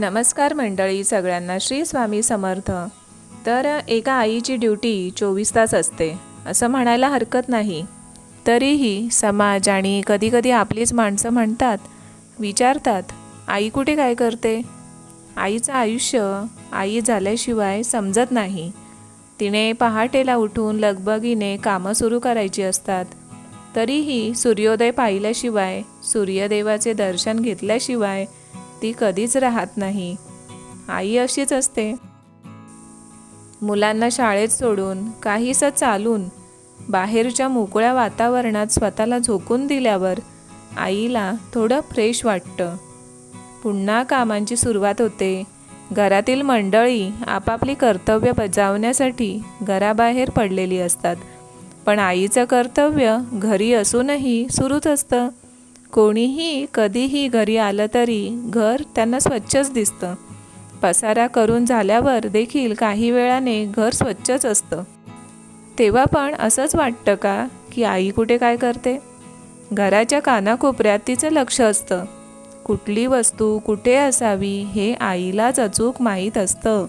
नमस्कार मंडळी सगळ्यांना श्री स्वामी समर्थ. तर एका आईची ड्युटी चोवीस तास असते असं म्हणायला हरकत नाही. तरीही समाज आणि कधीकधी आपलीच माणसं म्हणतात विचारतात आई कुठे काय करते? आईचं आयुष्य आई झाल्याशिवाय समजत नाही. तिने पहाटेला उठून लगबगीने कामं सुरू करायची असतात. तरीही सूर्योदय पाहिल्याशिवाय सूर्यदेवाचे दर्शन घेतल्याशिवाय ती कधीच राहत नाही. आई अशीच असते. मुलांना शाळेत सोडून काहीसं चालून बाहेरच्या मोकळ्या वातावरणात स्वतःला झोकून दिल्यावर आईला थोडं फ्रेश वाटतं. पुन्हा कामांची सुरुवात होते. घरातील मंडळी आपापली कर्तव्य बजावण्यासाठी घराबाहेर पडलेली असतात. पण आईचं कर्तव्य घरी असूनही सुरूच असतं. कोणीही कधीही घरी आलं तरी घर त्यांना स्वच्छच दिसतं. पसारा करून झाल्यावर देखील काही वेळाने घर स्वच्छच असतं. तेव्हा पण असंच वाटतं का की आई कुठे काय करते? घराच्या कानाकोपऱ्यात तिचं लक्ष असतं. कुठली वस्तू कुठे असावी हे आईलाच अचूक माहीत असतं.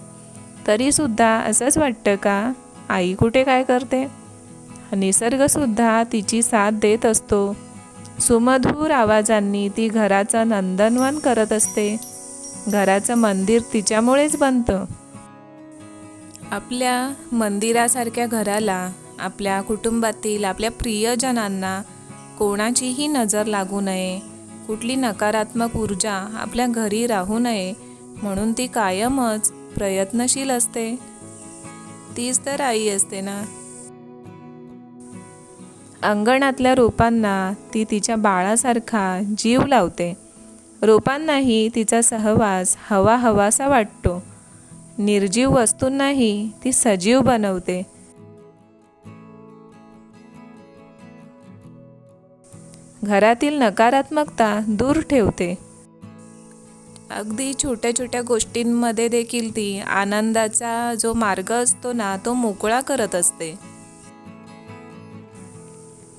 तरीसुद्धा असंच वाटतं का आई कुठे काय करते? निसर्गसुद्धा तिची साथ देत असतो. सुमधूर आवाजांनी ती घराचं नंदनवन करत असते. घराचं मंदिर तिच्यामुळेच बनतं. आपल्या मंदिरासारख्या घराला आपल्या कुटुंबातील आपल्या प्रियजनांना कोणाचीही नजर लागू नये. कुठली नकारात्मक ऊर्जा आपल्या घरी राहू नये म्हणून ती कायमच प्रयत्नशील असते. तीच तर आई असते ना? अंगणातल्या रोपांना ती तिच्या बाळासारखा जीव लावते. रोपांनाही तिचा सहवास हवा हवासा वाटतो. निर्जीव वस्तूंनाही ती सजीव बनवते. घरातील नकारात्मकता दूर ठेवते. अगदी छोट्या छोट्या गोष्टींमध्ये देखील ती आनंदाचा जो मार्ग असतो ना तो मोकळा करत असते.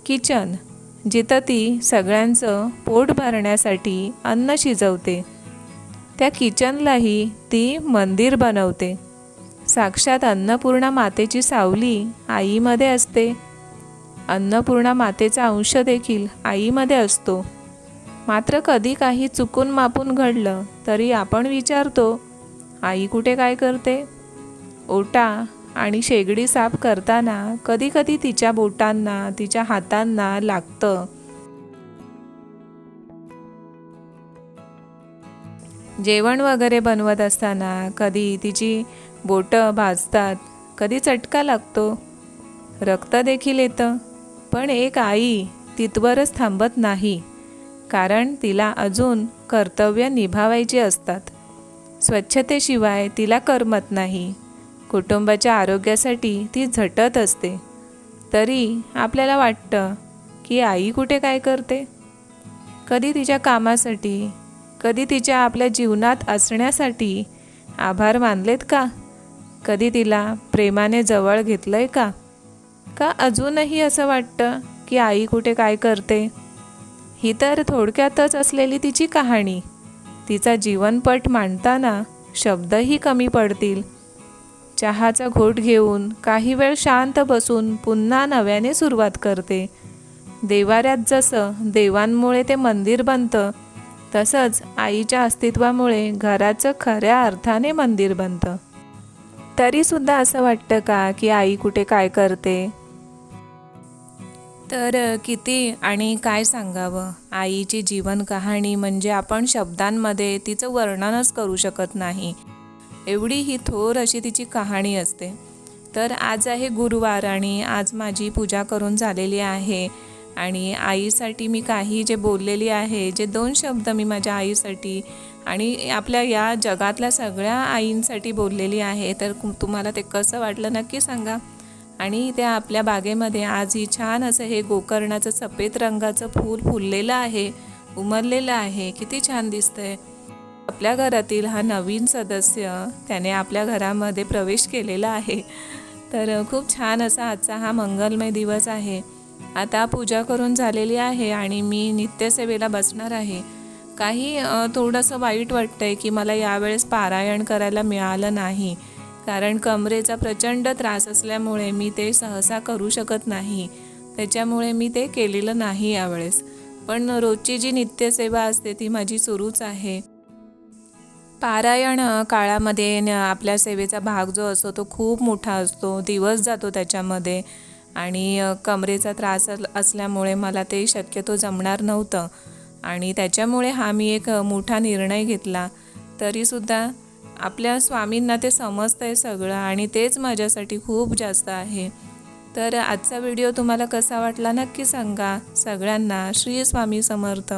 किचन जिथं ती सगळ्यांचं पोट भरण्यासाठी अन्न शिजवते. त्या किचनलाही ती मंदिर बनवते. साक्षात अन्नपूर्णा मातेची सावली आईमध्ये असते. अन्नपूर्णा मातेचा अंश देखील आईमध्ये असतो. मात्र कधी काही चुकून मापून घडलं तरी आपण विचारतो आई कुठे काय करते? ओटा आणि शेगडी साफ करताना कधी कधी तिच्या बोटांना तिच्या हातांना लागतं. जेवण वगैरे बनवत असताना कधी तिची बोटं भाजतात कधी चटका लागतो. रक्त देखील येतं पण एक आई तिथवरच थांबत नाही कारण तिला अजून कर्तव्य निभावायची असतात. स्वच्छतेशिवाय तिला करमत नाही. कुटुंबाच्या आरोग्यासाठी ती झटत असते. तरी आपल्याला वाटतं की आई कुठे काय करते? कधी तिच्या कामासाठी कधी तिच्या आपल्या जीवनात असण्यासाठी आभार मानलेत का? कधी तिला प्रेमाने जवळ घेतलं आहे का? का अजूनही असं वाटतं की आई कुठे काय करते? ही तर थोडक्यातच असलेली तिची कहाणी. तिचा जीवनपट मांडताना शब्दही कमी पडतील. चहाचा घोट घेऊन काही वेळ शांत बसून पुन्हा नव्याने सुरुवात करते. देवाऱ्यात जसं देवांमुळे ते मंदिर बनतं तसंच आईच्या अस्तित्वामुळे घराचं खऱ्या अर्थाने मंदिर बनतं. तरीसुद्धा असं वाटतं का की आई कुठे काय करते? तर किती आणि काय सांगावं? आईची जीवन कहाणी म्हणजे आपण शब्दांमध्ये तिचं वर्णनच करू शकत नाही. एवढी ही थोर अशी तिची कहाणी असते. तर आज आहे गुरुवार आणि आज माझी पूजा करून झालेली आहे आणि आईसाठी मी काही जे बोललेली आहे जे दोन शब्द मी माझ्या आईसाठी आणि आपल्या या जगातल्या सगळ्या आईंसाठी बोललेली आहे तर तुम्हाला ते कसं वाटलं नक्की सांगा. आणि त्या आपल्या बागेमध्ये आज ही छान असं हे गोकर्णाचं सफेद रंगाचं फूल फुललेलं आहे उमरलेलं आहे. किती छान दिसतंय. आपल्या घरातील हा नवीन सदस्य त्याने आपल्या घरामध्ये प्रवेश केलेला आहे. तर खूप छान असा आजचा हा मंगलमय दिवस आहे. आता पूजा करून झालेली आहे आणि मी नित्यसेवेला बसणार आहे. काही थोडंसं वाईट वाटतं आहे की मला यावेळेस पारायण करायला मिळालं नाही. कारण कमरेचा प्रचंड त्रास असल्यामुळे मी ते सहसा करू शकत नाही. त्याच्यामुळे मी ते केलेलं नाही यावेळेस. पण रोजची जी नित्यसेवा असते ती माझी सुरूच आहे. पारायण काळामध्ये न- आपल्या सेवेचा भाग जो असतो तो खूप मोठा असतो. दिवस जातो त्याच्यामध्ये. आणि कमरेचा त्रास असल्यामुळे मला ते शक्यतो जमणार नव्हतं. आणि त्याच्यामुळे हा मी एक मोठा निर्णय घेतला. तरीसुद्धा आपल्या स्वामींना ते समजतं आहे सगळं आणि तेच माझ्यासाठी खूप जास्त आहे. तर आजचा व्हिडिओ तुम्हाला कसा वाटला नक्की सांगा. सगळ्यांना श्री स्वामी समर्थ.